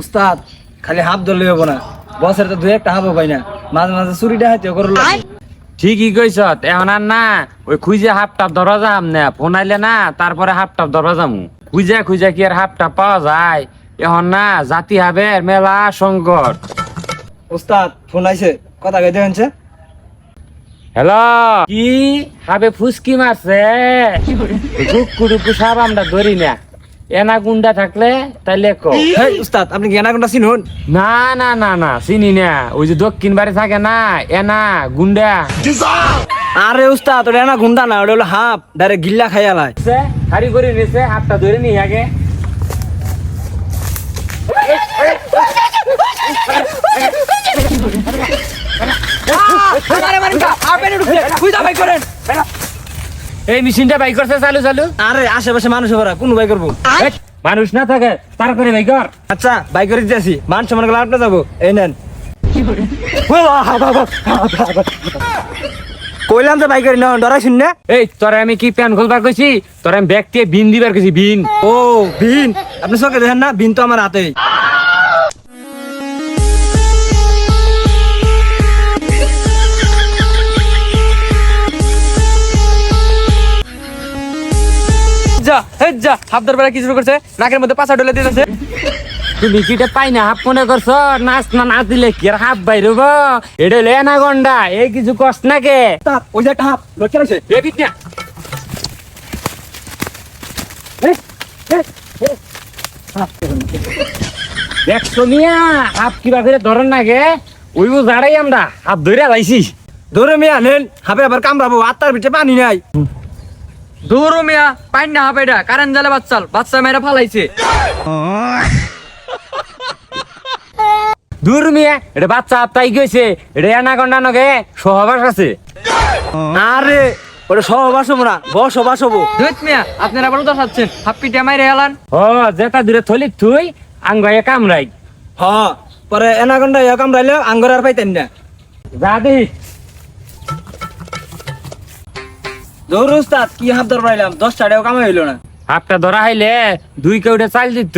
উস্তাদ খালি হাফ ধরলে হব না। বছরে তো দুই একটা হাফও পাই না। মাঝে মাঝে চুরি ডাহাইতেও করল ঠিকই কইছ এখন আর না ওই খুঁজে হাফটাপ ধরা যাম না ফোন আইলে না তারপরে হাফটাপ ধরা যামু। খুঁজে খুঁজে কি আর হাফটাপ পাওয়া যায়? এখন না জাতি হবে মেলা সংকট। উস্তাদ ফোন আইছে কথা গাইতে হচ্ছে হ্যালো? কি? হাবে ফুসকি মারছে? টুকু সাপ আমরা ধরি না। এনা গুন্ডা থাকলে তাইলে কো এই উস্তাদ আপনি কি এনাগুন্ডা চিনুন? না না না না চিনি না। ওই যে দক্ষিণ বাড়ি থাকে না এনা গুন্ডা আরে উস্তাদ ওটা এনা গুন্ডা না ওটা হলো হাফ ডাইরেক্ট গিল্লা খাইয়ালায় হারি করে নিছে হাতটা ধরে নিয়ে আগে। এই মেশিনটা বাই করছে চালু চালু। আরে আশেপাশে মানুষ ভরা কোন বাই করব? মানুষ না থাকে তারপরে বাই কর। আচ্ছা বাই করে দিতেছি। মান সমান গেলে আপনি যাব এই নেন। কইলাম তো বাই করি না ডরাই শুন। না এই তোরে আমি কি প্যান খুলবার কইছি? তোরে আমি ব্যাগ দিয়ে বিন দিবার কইছি বিন। ও বিন। আপনি চোখে দেখেন না বিন তো আমার হাতেই। যা হে যা হাফদার বেলা কি শুরু করছে? নাকের মধ্যে পাছা ডলে দিতেছে। তুমি কি এটা পাই না হাফ মনে করছ? নাচ না নাচ দিলে কি হাফ বাইরব এটা হলো এনা গন্ডা এই কিছু কষ্ট না কে ওই যে একটা হাফ লক্ষ্য আছে এ বিদ্যা দেখছ মিয়া হাফ কিবা করে ধরেন না গে ওই জাড়াই আমরা হাফ ধরে লাইছি ধরে মেয়ে আনেন হাবে আবার কামড়াবো আত্মার ভিতরে পানি নাই। দৌড়ো মিয়া পাইন না হাফ এটা কারেন্ট জালে বাচ্চাল বাচ্চা মেয়েরা ফালাইছে। দূর মিয়া এটা বাচ্চা আপতাই গেছে এটা এনা গন্ডা নগে সহবাস আছে। আরে ওটা সহবাস হব না বসবাস হব। ধুত মিয়া আপনারা আবার উদাস আছেন হাফ পিঠে মাইরে এলান ও যেটা দূরে থলি থুই আঙ্গাইয়া কামড়াই। হ পরে এনাগন্ডা ইয়া কামড়াইলে আঙ্গর আর পাইতেন না। যা দেখি দৌড় উস্তাদ কি হাফ ধর পাইলাম দশ টাকাও কামাই হইল না। হাফটা ধরা হইলে দুই কেউটে চাল দিত।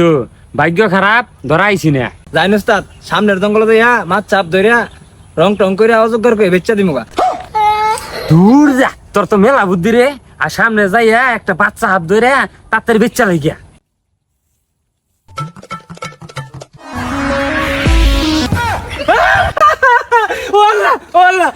ভাগ্য খারাপ ধরা আইছি না। জানি উস্তাদ সামনের জঙ্গল দিয়া মাছ চাপ ধরিয়া রং টং করে অযোগ্য করে বেচ্চা দিমুগা দূর যা তোর তো মেলা বুদ্ধি রে। আর সামনে যাইয়া একটা বাচ্চা হাত ধরে তাদের বেচ্চা লাগিয়া ওল্লা ওল্লা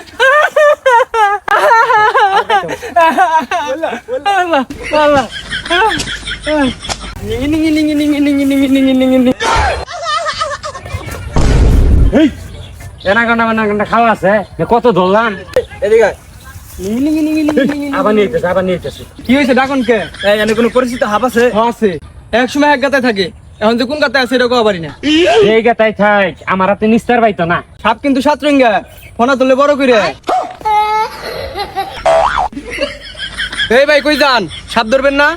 কত ধরলাম কোনো হাফ আছে এক সময় এক এখন যে কোন আছে আমার হাতে নিস্তার পাইতো না সাপ কিন্তু সাত রঙ্গা ফোনা তুললে বড় করে এই ভাই কই যান? সাপ ধরবেন না?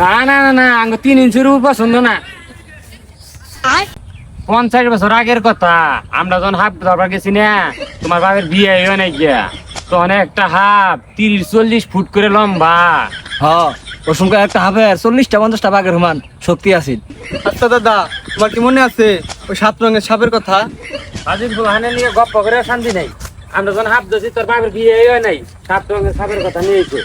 না না না না আঙ্গ তিন ইঞ্চির উপর পছন্দ না। পঞ্চাশ বছর আগের কথা। আমরা যখন হাফ ধরবার গেছি না তোমার বাবার বিয়ে হয়ে নাই গিয়া। তখন একটা হাফ তিরিশ চল্লিশ ফুট করে লম্বা। হ ওর একটা হাফে চল্লিশটা পঞ্চাশটা বাঘের সমান শক্তি আছিল আচ্ছা দাদা তোমার কি মনে আছে ওই সাত রঙের সাপের কথা? আজির নিয়ে গপ্প করে শান্তি নাই। আমরা যখন হাফ ধরছি তোর বাবার বিয়ে হয় নাই। সাপ সাপের কথা নিয়েছে।